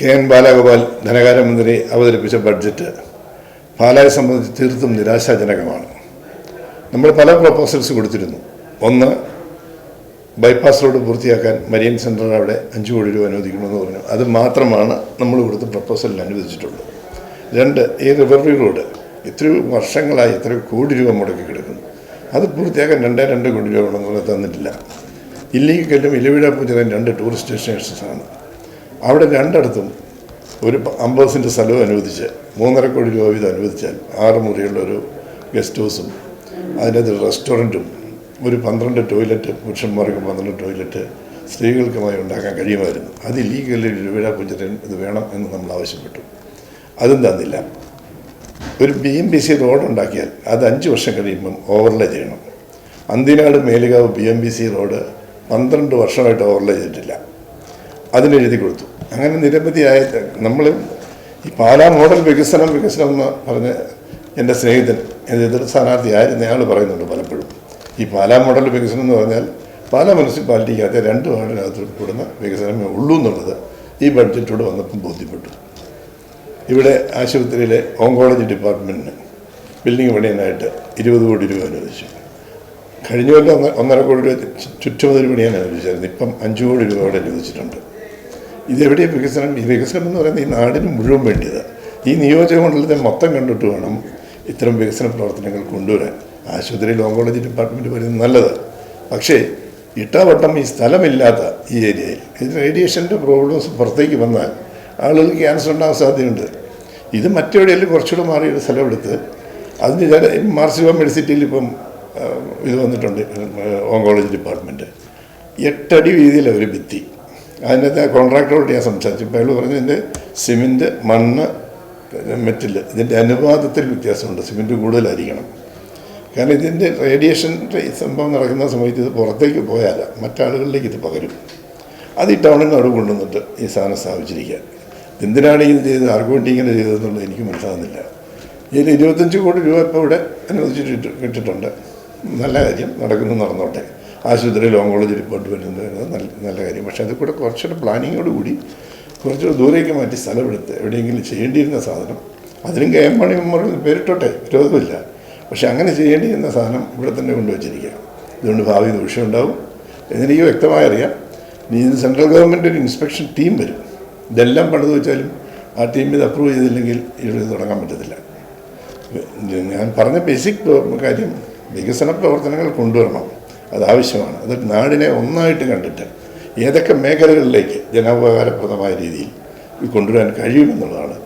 K N Balagopal ധനകാര്യമന്ത്രി അവതരിപ്പിച്ച budget പാലായെ സംബന്ധിച്ച് തീർത്തും നിരാശാജനകമാണ്. നമ്മൾ പല പ്രപ്പോസൽസ് കൊടുത്തിരുന്നു. ഒന്ന് ബൈപ്പാസ് റോഡ് പൂർത്തിയാക്കാൻ മരിയൻ സെന്റർ അവിടെ അഞ്ച് കോടി രൂപ അനുവദിക്കണമെന്ന് പറഞ്ഞു. അത് മാത്രമാണ് നമ്മൾ കൊടുത്ത പ്രപ്പോസലിൽ അനുവദിച്ചിട്ടുള്ളത് രണ്ട് ഈ റിവറി റോഡ് എത്രയോ വർഷങ്ങളായി എത്രയോ കോടി രൂപ മുടക്കി കിടക്കുന്നു. അത് പൂർത്തിയാക്കാൻ രണ്ടേ രണ്ട് കോടി രൂപ ഉണ്ടെന്ന് തന്നിട്ടില്ല. കല്ലും ഇലവിഴ പൂജയും രണ്ട് ടൂറിസ്റ്റ് ഡെസ്റ്റിനേഷൻസാണ് അവിടെ രണ്ടിടത്തും ഒരു അമ്പത് സെന്റ് സ്ഥലവും അനുവദിച്ച് മൂന്നര കോടി രൂപ വീതം അനുവദിച്ചാൽ ആറ് മുറിയുള്ള ഒരു ഗസ്റ്റ് ഹൗസും അതിനകത്ത് റെസ്റ്റോറന്റും ഒരു പന്ത്രണ്ട് ടോയ്ലറ്റ് പുരുഷന്മാർക്ക് പന്ത്രണ്ട് ടോയ്ലറ്റ് സ്ത്രീകൾക്കുമായി ഉണ്ടാക്കാൻ കഴിയുമായിരുന്നു. അത് ലീഗലി രൂപയുടെ കുഞ്ഞിരൻ ഇത് വേണം എന്ന് നമ്മൾ ആവശ്യപ്പെട്ടു. അതും തന്നില്ല. ഒരു B M B C road ഉണ്ടാക്കിയാൽ അത് അഞ്ച് വർഷം കഴിയുമ്പം ഓവർലേ ചെയ്യണം. Anthinad Melukavu B M B C road പന്ത്രണ്ട് വർഷമായിട്ട് ഓവർലേ ചെയ്തിട്ടില്ല. അതിനെഴുതി കൊടുത്തു അങ്ങനെ നിരവധിയായ നമ്മൾ ഈ പാലാ മോഡൽ വികസനം വികസനം എന്ന് പറഞ്ഞ് എന്റെ സ്നേഹിതൻ എന്റെ എതിർ സ്ഥാനാർത്ഥിയായിരുന്നു അയാൾ പറയുന്നുണ്ട് പലപ്പോഴും. ഈ പാലാ മോഡൽ വികസനം എന്ന് പറഞ്ഞാൽ പാലാ മുനിസിപ്പാലിറ്റിക്കകത്ത് രണ്ട് വാർഡിനകത്ത് ഉൾപ്പെടുന്ന വികസനമേ ഉള്ളൂ എന്നുള്ളത് ഈ ബഡ്ജറ്റോട് വന്നപ്പം ബോധ്യപ്പെട്ടു. ഇവിടെ ആശുപത്രിയിലെ ഓങ്കോളജി ഡിപ്പാർട്ട്മെന്റിന് ബിൽഡിംഗ് പണിയാനായിട്ട് ഇരുപത് കോടി രൂപ അനുവദിച്ചു. കഴിഞ്ഞ കൊല്ലം ഒന്ന് ഒന്നര കോടി രൂപ ചുറ്റുമതിൽ പണിയാൻ അനുവദിച്ചായിരുന്നു. ഇപ്പം അഞ്ച് കോടി രൂപ അവിടെ അനുവദിച്ചിട്ടുണ്ട്. ഇതെവിടെയാണ് വികസനം? ഈ വികസനം എന്ന് പറയുന്നത് ഈ നാടിന് മുഴുവൻ വേണ്ടിയത്. ഈ നിയോജക മണ്ഡലത്തെ മൊത്തം കണ്ടിട്ട് വേണം ഇത്തരം വികസന പ്രവർത്തനങ്ങൾ കൊണ്ടുവരാൻ. ആശുപത്രിയിൽ ഓങ്കോളജി ഡിപ്പാർട്ട്മെന്റ് വരുന്നത് നല്ലത്. പക്ഷേ ഇട്ടാവട്ടം ഈ സ്ഥലമില്ലാത്ത ഈ ഏരിയയിൽ ഇത് റേഡിയേഷന്റെ പ്രോബ്ലംസ് പുറത്തേക്ക് വന്നാൽ ആളുകൾക്ക് ക്യാൻസർ ഉണ്ടാകാൻ സാധ്യതയുണ്ട്. ഇത് മറ്റെവിടെയെങ്കിലും കുറച്ചുകൂടെ മാറിയൊരു ഒരു സ്ഥലം എടുത്ത് അതിന് ചില മാർസിവ മെഡിസിറ്റിയിൽ ഇപ്പം ഇത് വന്നിട്ടുണ്ട് ഓങ്കോളജി ഡിപ്പാർട്ട്മെന്റ് എട്ടടി വീതിയിൽ അവർ ഭിത്തി. അതിനകത്ത് കോൺട്രാക്ടറോട് ഞാൻ സംസാരിച്ചു. ഇപ്പോൾ അയാൾ പറഞ്ഞു ഇതിന്റെ സിമെന്റ് മണ്ണ് മെറ്റിൽ ഇതിന്റെ അനുപാതത്തിൽ വ്യത്യാസമുണ്ട്. സിമെന്റ് കൂടുതലായിരിക്കണം. കാരണം ഇതിന്റെ റേഡിയേഷൻ സംഭവം നടക്കുന്ന സമയത്ത് ഇത് പുറത്തേക്ക് പോയാല മറ്റാളുകളിലേക്ക് ഇത് പകരും. അത് ഈ ടൗണിൽ അവിടെ കൊണ്ടുവന്നിട്ട് ഈ സാധനം സ്ഥാപിച്ചിരിക്കുക എന്തിനാണ് ഇത് ചെയ്തത്? ആർക്ക് വേണ്ടി ഇങ്ങനെ ചെയ്തതെന്നുള്ളത് എനിക്ക് മനസ്സിലാകുന്നില്ല. ഇതിൽ ഇരുപത്തഞ്ച് കോടി രൂപ ഇപ്പോൾ ഇവിടെ അനുവദിച്ചിട്ട് കിട്ടിയിട്ടുണ്ട് നല്ല കാര്യം നടക്കുന്നു നടന്നോട്ടെ. ആശുപത്രിയിൽ ഓങ്കോളജി റിപ്പോർട്ട് വരുന്നത് നല്ല നല്ല കാര്യം. പക്ഷേ അത് കൂടെ കുറച്ചുകൂടെ പ്ലാനിങ്ങോട് കൂടി കുറച്ചുകൂടെ ദൂരേക്ക് മാറ്റി സ്ഥലമെടുത്ത് എവിടെയെങ്കിലും ചെയ്യേണ്ടിയിരുന്ന സാധനം അതിനും കെ എം മണി മെമ്മോറിയൽ പേരിട്ടോട്ടെ വിരോധമില്ല. പക്ഷെ അങ്ങനെ ചെയ്യേണ്ടിയിരുന്ന സാധനം ഇവിടെ തന്നെ കൊണ്ടുവച്ചിരിക്കുക. ഇതുകൊണ്ട് ഭാവി ദൂഷ്യം ഉണ്ടാവും എന്നെനിക്ക് വ്യക്തമായി അറിയാം ഇനി ഇത് സെൻട്രൽ ഗവൺമെന്റ് ഒരു ഇൻസ്പെക്ഷൻ ടീം വരും. ഇതെല്ലാം പണിത് വെച്ചാലും ആ ടീം ഇത് അപ്രൂവ് ചെയ്തില്ലെങ്കിൽ ഇവിടെ തുടങ്ങാൻ പറ്റത്തില്ല. ഞാൻ പറഞ്ഞ ബേസിക് കാര്യം വികസന പ്രവർത്തനങ്ങൾ കൊണ്ടുവരണം. അത് ആവശ്യമാണ്. അത് നാടിനെ ഒന്നായിട്ട് കണ്ടിട്ട് ഏതൊക്കെ മേഖലകളിലേക്ക് ജനോപകാരപ്രദമായ രീതിയിൽ കൊണ്ടുവരാൻ കഴിയുമെന്നുള്ളതാണ്.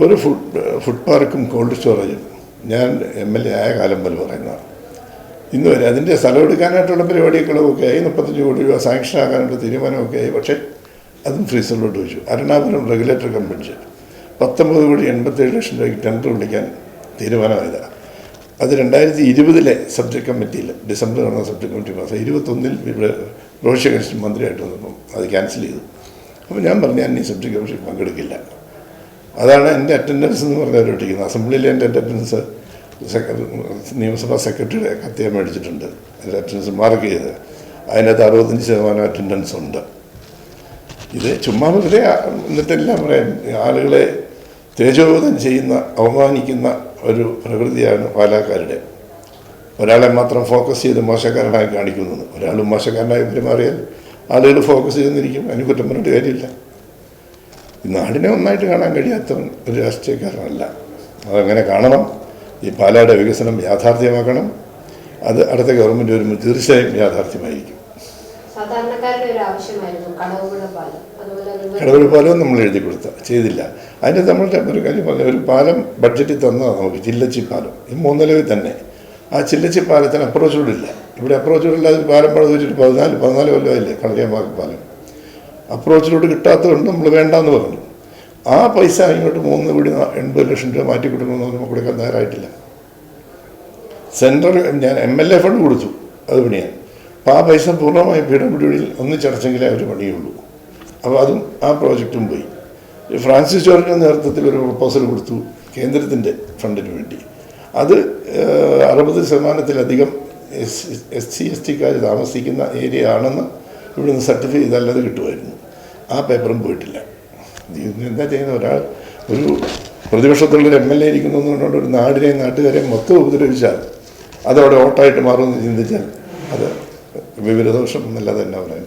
ഒരു ഫുഡ് ഫുഡ് പാർക്കും കോൾഡ് സ്റ്റോറേജും ഞാൻ എം എൽ എ ആയ കാലം മുതൽ പറയുന്നതാണ്. ഇന്ന് വരെ അതിന്റെ സ്ഥലം എടുക്കാനായിട്ടുള്ള പരിപാടികളൊക്കെ ആയി മുപ്പത്തഞ്ച് കോടി രൂപ സാങ്ഷൻ ആകാനുള്ള തീരുമാനമൊക്കെ ആയി. പക്ഷേ അതും ഫ്രീസറിലോട്ട് വെച്ചു. അരുണാപുരം റെഗുലേറ്റർ കമ്പനി പത്തൊമ്പത് കോടി എൺപത്തേഴ് ലക്ഷം രൂപയ്ക്ക് ടെൻഡർ വിളിക്കാൻ തീരുമാനമായതാണ് അത് രണ്ടായിരത്തി ഇരുപതിലെ സബ്ജക്ട് കമ്മിറ്റിയിൽ ഡിസംബർ നടന്ന സബ്ജക്ട് കമ്മിറ്റി പാസ് ഇരുപത്തൊന്നിൽ ഇവിടെ പ്രവിശ്യ കൃഷ്ണൻ മന്ത്രിയായിട്ട് വന്നപ്പം അത് ക്യാൻസൽ ചെയ്തു. അപ്പോൾ ഞാൻ പറഞ്ഞു ഞാൻ ഈ സബ്ജക്ട് കമ്മിറ്റി പങ്കെടുക്കില്ല. അതാണ് എന്റെ അറ്റൻഡൻസ് എന്ന് പറഞ്ഞവർ ഒട്ടിക്കുന്നത് അസംബ്ലിയിലെ എന്റെ അറ്റൻഡൻസ് നിയമസഭാ സെക്രട്ടറിയുടെ കത്ത് ഞാൻ മേടിച്ചിട്ടുണ്ട്. എന്റെ അറ്റൻഡൻസ് മാർക്ക് ചെയ്ത്. അതിനകത്ത് അറുപത്തഞ്ച് ശതമാനം അറ്റൻഡൻസ് ഉണ്ട്. ഇത് ചുമ്മാ വെറുതെ എന്നിട്ടെല്ലാം പറയാം. ആളുകളെ തേജോബോധം ചെയ്യുന്ന അവമാനിക്കുന്ന ഒരു പ്രകൃതിയാണ് പാലാക്കാരുടെ ഒരാളെ മാത്രം ഫോക്കസ് ചെയ്ത് മോശക്കാരനായി കാണിക്കുന്നത് ഒരാളും മോശക്കാരനായി പെരുമാറിയാൽ ആളുകൾ ഫോക്കസ് ചെയ്തിരിക്കും. അതിന് കുറ്റം പറഞ്ഞിട്ട് കാര്യമില്ല. നാടിനെ ഒന്നായിട്ട് കാണാൻ കഴിയാത്ത ഒരു രാഷ്ട്രീയക്കാരനല്ല. അതങ്ങനെ കാണണം. ഈ പാലയുടെ വികസനം യാഥാർത്ഥ്യമാക്കണം. അത് അടുത്ത ഗവൺമെന്റ് വരുമ്പോൾ തീർച്ചയായും യാഥാർത്ഥ്യമായിരിക്കും. സാധാരണക്കാരുടെ ഒരു പാലം. നമ്മൾ എഴുതി കൊടുത്ത ചെയ്തില്ല. അതിന്റെ നമ്മൾ ഒരു കാര്യം പറഞ്ഞ ഒരു പാലം ബഡ്ജറ്റിൽ തന്നതാണ് നമുക്ക് ചില്ലച്ചി പാലം. ഈ മൂന്നിലവിൽ തന്നെ. ആ ചില്ലച്ചി പാലത്തിന് അപ്രോച്ച് റോഡില്ല ഇവിടെ അപ്രോച്ച് റോഡില്ലാതെ പാലം പണിത് വെച്ചിട്ട് പതിനാല് പതിനാല് കൊല്ലമായില്ലേ കളരിയാമ്പാക്ക് പാലം. അപ്രോച്ച് റോഡ് കിട്ടാത്തതുകൊണ്ട് നമ്മൾ വേണ്ടാന്ന് പറഞ്ഞു. ആ പൈസ ഇങ്ങോട്ട് മൂന്ന് കോടി എൺപത് ലക്ഷം രൂപ മാറ്റി കൊടുക്കണമെന്ന് നമുക്ക് കൊടുക്കാൻ തയ്യാറായിട്ടില്ല. സെൻട്രൽ ഞാൻ എം എൽ എ ഫണ്ട് കൊടുത്തു അത് പണിയാൻ. അപ്പോൾ ആ പൈസ പൂർണമായി പി ഡബ്ല്യു ഡിയിൽ ഒന്നിച്ചടച്ചെങ്കിലേ അവർ പണിയുള്ളൂ. അപ്പോൾ അതും ആ പ്രോജക്റ്റും പോയി. ഫ്രാൻസിസ് ജോർജിന്റെ നേതൃത്വത്തിൽ ഒരു പ്രപ്പോസൽ കൊടുത്തു കേന്ദ്രത്തിന്റെ ഫണ്ടിന് വേണ്ടി. അത് അറുപത് ശതമാനത്തിലധികം എസ് എസ് സി എസ് ടിക്കാർ താമസിക്കുന്ന ഏരിയ ആണെന്ന് ഇവിടുന്ന് സർട്ടിഫൈ ചെയ്താൽ അത് കിട്ടുമായിരുന്നു. ആ പേപ്പറും പോയിട്ടില്ല. എന്താ ചെയ്യുന്ന ഒരാൾ ഒരു പ്രതിപക്ഷത്തുള്ളൊരു എം എൽ എ ഇരിക്കുന്നതുകൊണ്ട് ഒരു നാടിനെയും നാട്ടുകാരെയും മൊത്തം ഉപദ്രവിച്ചാൽ അതവിടെ ഓട്ടായിട്ട് മാറുമെന്ന് ചിന്തിച്ചാൽ അത് വിവരദോഷം എന്നല്ലാതെ തന്നെ പറയാൻ?